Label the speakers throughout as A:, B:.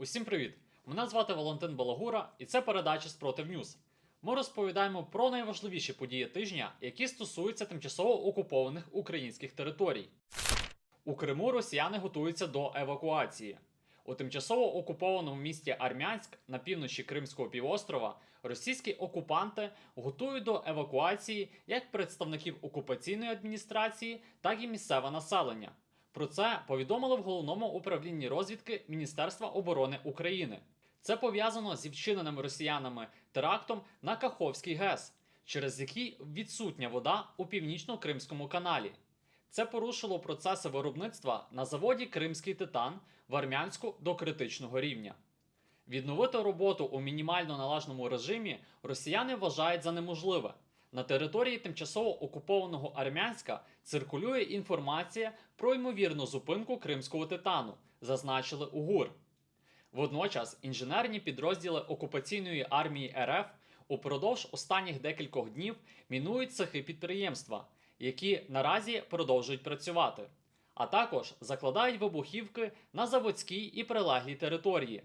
A: Усім привіт! Мене звати Валентин Балагура, і це передача Спротив Ньюз. Ми розповідаємо про найважливіші події тижня, які стосуються тимчасово окупованих українських територій. У Криму росіяни готуються до евакуації. У тимчасово окупованому місті Армянськ на півночі Кримського півострова російські окупанти готують до евакуації як представників окупаційної адміністрації, так і місцеве населення. Про це повідомили в головному управлінні розвідки Міністерства оборони України. Це пов'язано зі вчиненим росіянами терактом на Каховський ГЕС, через який відсутня вода у північно-кримському каналі. Це порушило процеси виробництва на заводі Кримський титан в Армянську до критичного рівня. Відновити роботу у мінімально належному режимі росіяни вважають за неможливе. На території тимчасово окупованого Армянська циркулює інформація про ймовірну зупинку кримського титану, зазначили у ГУР. Водночас інженерні підрозділи окупаційної армії РФ упродовж останніх декількох днів мінують цехи підприємства, які наразі продовжують працювати, а також закладають вибухівки на заводській і прилеглій території.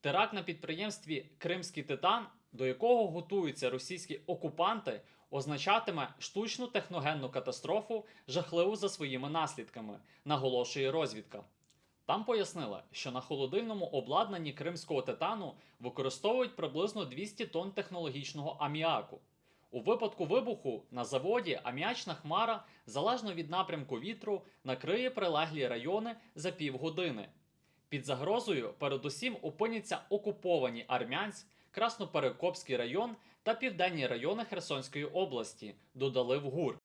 A: Теракт на підприємстві Кримський титан, до якого готуються російські окупанти, означатиме штучну техногенну катастрофу, жахливу за своїми наслідками, наголошує розвідка. Там пояснили, що на холодильному обладнанні кримського титану використовують приблизно 200 тонн технологічного аміаку. У випадку вибуху на заводі аміачна хмара, залежно від напрямку вітру, накриє прилеглі райони за півгодини. Під загрозою передусім опиняться окуповані Армянськ, Красноперекопський район та південні райони Херсонської області, додали в ГУР.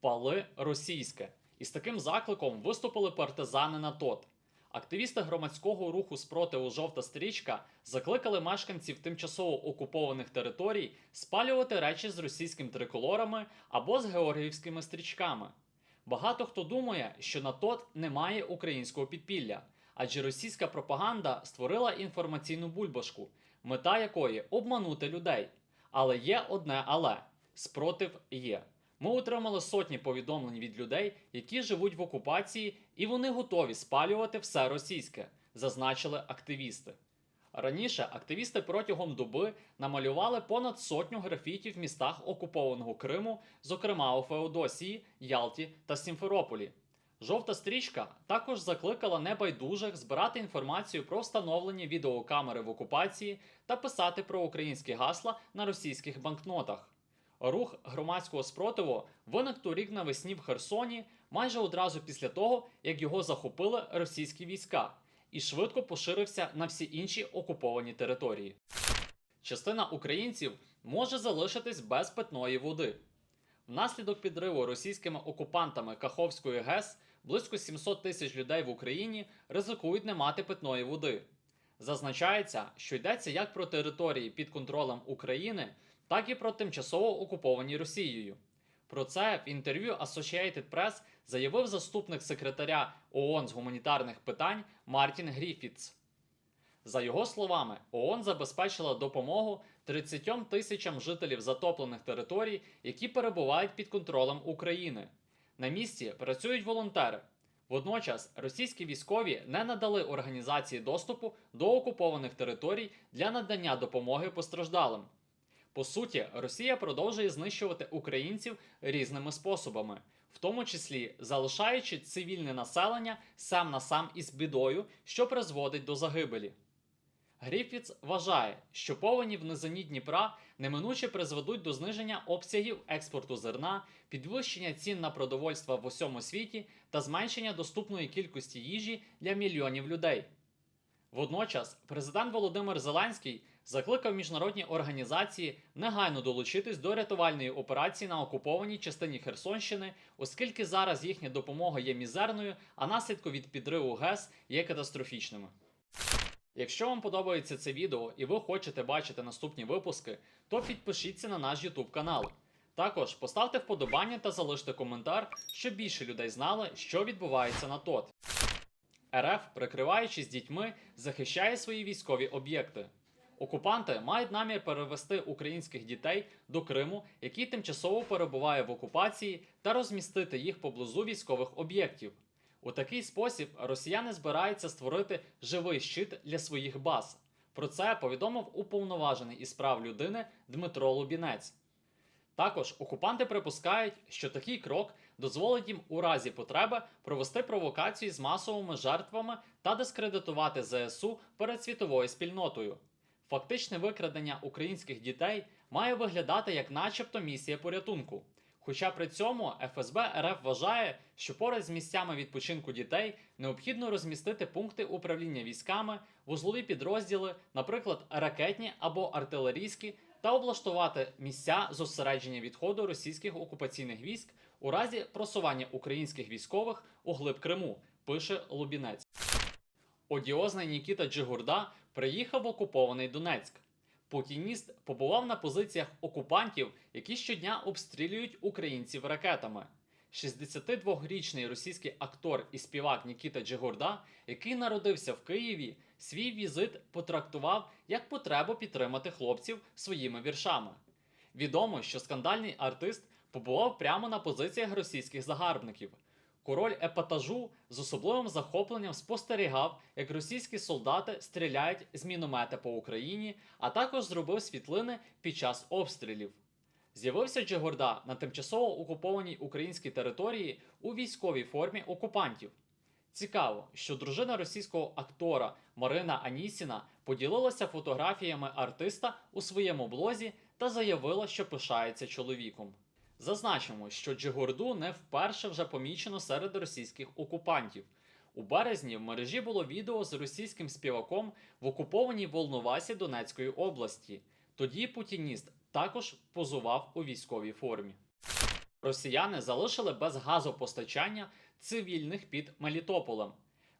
A: Пали російське. Із таким закликом виступили партизани на ТОТ. Активісти громадського руху спротиву Жовта стрічка закликали мешканців тимчасово окупованих територій спалювати речі з російськими триколорами або з георгіївськими стрічками. Багато хто думає, що на ТОТ немає українського підпілля, адже російська пропаганда створила інформаційну бульбашку, мета якої обманути людей. Але є одне але спротив є. Ми отримали сотні повідомлень від людей, які живуть в окупації, і вони готові спалювати все російське, зазначили активісти. Раніше активісти протягом доби намалювали понад сотню графітів в містах окупованого Криму, зокрема у Феодосії, Ялті та Сімферополі. Жовта стрічка також закликала небайдужих збирати інформацію про встановлені відеокамери в окупації та писати про українські гасла на російських банкнотах. Рух громадського спротиву виник торік навесні в Херсоні майже одразу після того, як його захопили російські війська, і швидко поширився на всі інші окуповані території. Частина українців може залишитись без питної води. Внаслідок підриву російськими окупантами Каховської ГЕС близько 700 тисяч людей в Україні ризикують не мати питної води. Зазначається, що йдеться як про території під контролем України, так і про тимчасово окуповані Росією. Про це в інтерв'ю Associated Press заявив заступник секретаря ООН з гуманітарних питань Мартін Гріфітс. За його словами, ООН забезпечила допомогу 30 тисячам жителів затоплених територій, які перебувають під контролем України. На місці працюють волонтери. Водночас російські військові не надали організації доступу до окупованих територій для надання допомоги постраждалим. По суті, Росія продовжує знищувати українців різними способами, в тому числі залишаючи цивільне населення сам на сам із бідою, що призводить до загибелі. Гріфіц вважає, що повені в низині Дніпра неминуче призведуть до зниження обсягів експорту зерна, підвищення цін на продовольство в усьому світі та зменшення доступної кількості їжі для мільйонів людей. Водночас президент Володимир Зеленський закликав міжнародні організації негайно долучитись до рятувальної операції на окупованій частині Херсонщини, оскільки зараз їхня допомога є мізерною, а наслідки від підриву ГЕС є катастрофічними. Якщо вам подобається це відео і ви хочете бачити наступні випуски, то підпишіться на наш YouTube канал. Також поставте вподобання та залиште коментар, щоб більше людей знали, що відбувається на ТОТ. РФ, прикриваючись дітьми, захищає свої військові об'єкти. Окупанти мають намір перевести українських дітей до Криму, який тимчасово перебуває в окупації, та розмістити їх поблизу військових об'єктів. У такий спосіб росіяни збираються створити живий щит для своїх баз. Про це повідомив уповноважений із прав людини Дмитро Лубінець. Також окупанти припускають, що такий крок дозволить їм у разі потреби провести провокації з масовими жертвами та дискредитувати ЗСУ перед світовою спільнотою. Фактичне викрадення українських дітей має виглядати як начебто місія порятунку. Хоча при цьому ФСБ РФ вважає, що поряд з місцями відпочинку дітей необхідно розмістити пункти управління військами, вузлові підрозділи, наприклад, ракетні або артилерійські, та облаштувати місця зосередження відходу російських окупаційних військ у разі просування українських військових у глиб Криму, пише Лубінець. Одіозний Нікіта Джигурда приїхав в окупований Донецьк. Путініст побував на позиціях окупантів, які щодня обстрілюють українців ракетами. 62-річний російський актор і співак Нікіта Джигурда, який народився в Києві, свій візит потрактував як потребу підтримати хлопців своїми віршами. Відомо, що скандальний артист побував прямо на позиціях російських загарбників. Король епатажу з особливим захопленням спостерігав, як російські солдати стріляють з міномета по Україні, а також зробив світлини під час обстрілів. З'явився Джигурда на тимчасово окупованій українській території у військовій формі окупантів. Цікаво, що дружина російського актора Марина Анісіна поділилася фотографіями артиста у своєму блозі та заявила, що пишається чоловіком. Зазначимо, що Джигурду не вперше вже помічено серед російських окупантів. У березні в мережі було відео з російським співаком в окупованій Волновасі Донецької області. Тоді путініст також позував у військовій формі. Росіяни залишили без газопостачання цивільних під Мелітополем.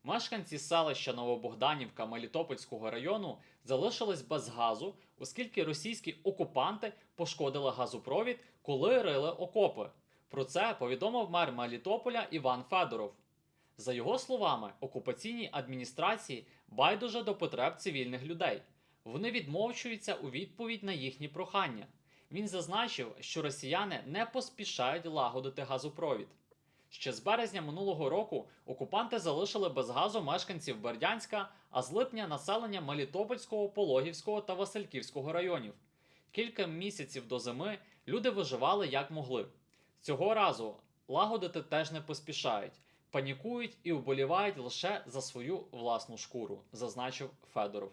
A: Мешканці селища Новобогданівка Мелітопольського району залишились без газу, оскільки російські окупанти пошкодили газопровід, коли рили окопи. Про це повідомив мер Мелітополя Іван Федоров. За його словами, окупаційній адміністрації байдуже до потреб цивільних людей. Вони відмовчуються у відповідь на їхні прохання. Він зазначив, що росіяни не поспішають лагодити газопровід. Ще з березня минулого року окупанти залишили без газу мешканців Бердянська, а з липня населення Мелітопольського, Пологівського та Васильківського районів. Кілька місяців до зими люди виживали як могли. Цього разу лагодити теж не поспішають, панікують і вболівають лише за свою власну шкуру, зазначив Федоров.